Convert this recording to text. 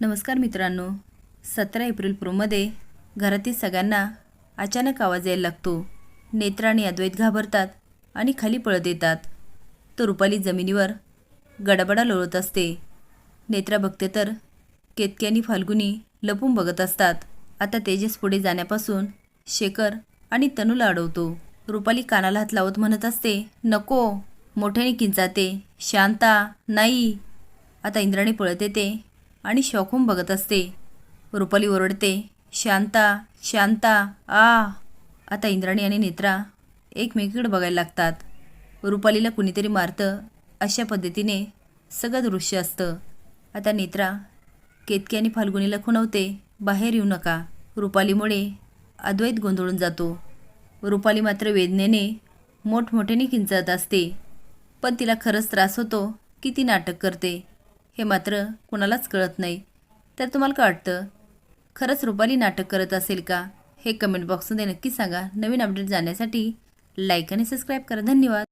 नमस्कार मित्रांनो. सतरा एप्रिल प्रोमध्ये घरातील सगळ्यांना अचानक आवाज यायला लागतो. नेत्रा आणि अद्वैत घाबरतात आणि खाली पळत येतात. तो रुपाली जमिनीवर गडाबडा लोळत असते. नेत्रा बघते तर केतकी आणि फाल्गुनी लपून बघत असतात. आता तेजस पुढे जाण्यापासून शेखर आणि तनूला अडवतो. रुपाली कानाला हात लावत म्हणत असते नको मोठ्याने किंचाते शांता नाही. आता इंद्राणी पळत येते. आणि शौकून बघत असते. रुपाली ओरडते शांता शांता आ. आता इंद्राणी आणि नेत्रा एकमेकीकडे बघायला लागतात. रुपालीला कुणीतरी मारतं अशा पद्धतीने सगळं दृश्य असतं. आता नेत्रा केतकी आणि फाल्गुनीला खुणवते बाहेर येऊ नका. रुपालीमुळे अद्वैत गोंधळून जातो. रुपाली मात्र वेदनेने मोठमोठ्याने किंचत असते. पण तिला खरंच त्रास होतो की ती नाटक करते. हे मात्र कुणालाच कळत नाही. तर तुम्हाला का वाटतं? खरंच रुपाली नाटक करत असेल का? हे कमेंट बॉक्समध्ये नक्की सांगा. नवीन अपडेट जाण्यासाठी लाईक आणि सबस्क्राईब करा. धन्यवाद.